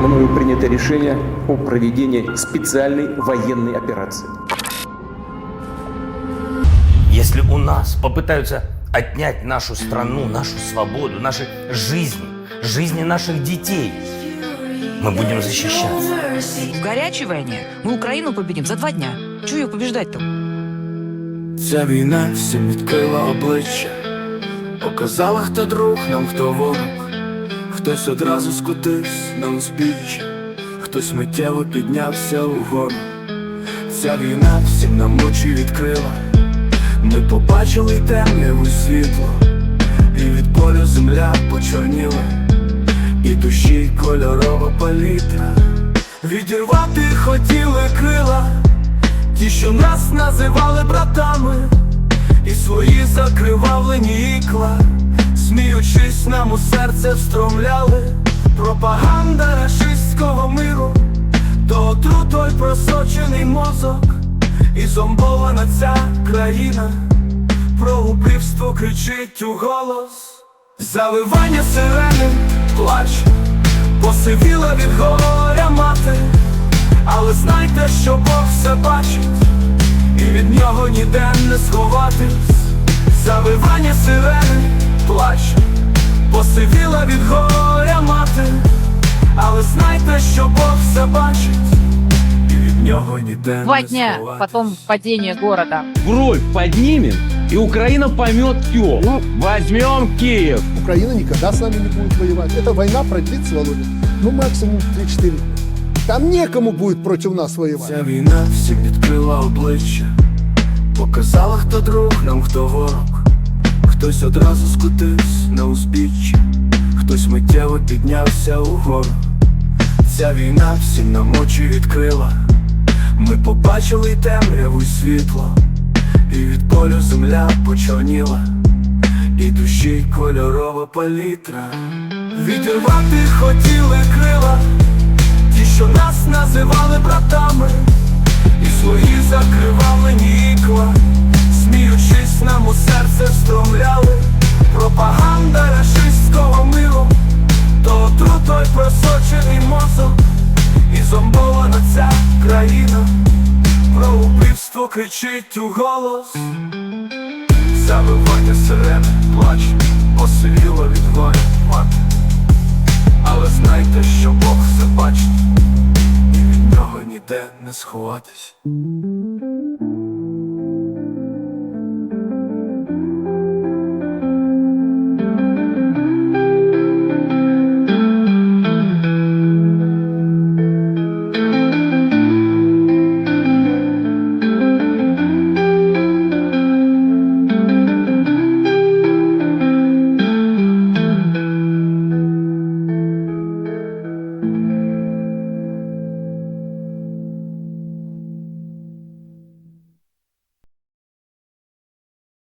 мною принято решение о проведении специальной военной операции. Если у нас попытаются отнять нашу страну, нашу свободу, наши жизни, жизни наших детей, мы будем защищаться. В горячей войне мы Украину победим за два дня. Чего ее побеждать-то? Ця війна всім відкрила обличчя, показала, хто друг нам, хто ворог. Хтось одразу скотився на узбіччя, хтось миттєво піднявся угору. Ця війна всім нам очі відкрила. Ми побачили темряву світло, і від болю земля почорніла, і душі кольорова палітра. Відірвати хотіли крила. Ті, що нас називали братами, і свої закривавлені ікла, сміючись нам у серце встромляли, пропаганда рашистського миру, то отрутою просочений мозок, і зомбована ця країна, про убивство кричить у голос, заливання сирени, плач, посивіла від горя мати. Але знайте, що Бог все бачить, і від нього ніде не сховатись. Завивання сирени, плач, посивіла від горя мати, але знайте, що Бог все бачить, і від нього ніде Два не дня, потом падение города. бровь поднимем, и Украина поймет все. Возьмем Киев. Украина никогда с нами не будет воевать. Эта война продлится, Володя, ну максимум 3-4 дня. Там некому будет против нас воевать. Ця війна всім відкрила обличчя, показала, хто друг нам, хто ворог. Хтось одразу скотився на узбіччя, хтось миттєво піднявся угору. Ця війна всім нам очі відкрила. Ми побачили й темряву й світло, і від болю земля почорніла, і душі кольорова палітра. Відірвати хотіли крила. Ті, що нас називали братами, і свої закривавлені ікла, сміючись нам у серце встромляли, пропаганда рашистського миру, то отрутой просочений мозок, і зомбована ця країна, про убивство кричить у голос, завивання сирени, плач, посивіло від горя мати. Але знайте, що Бог все не сховатись.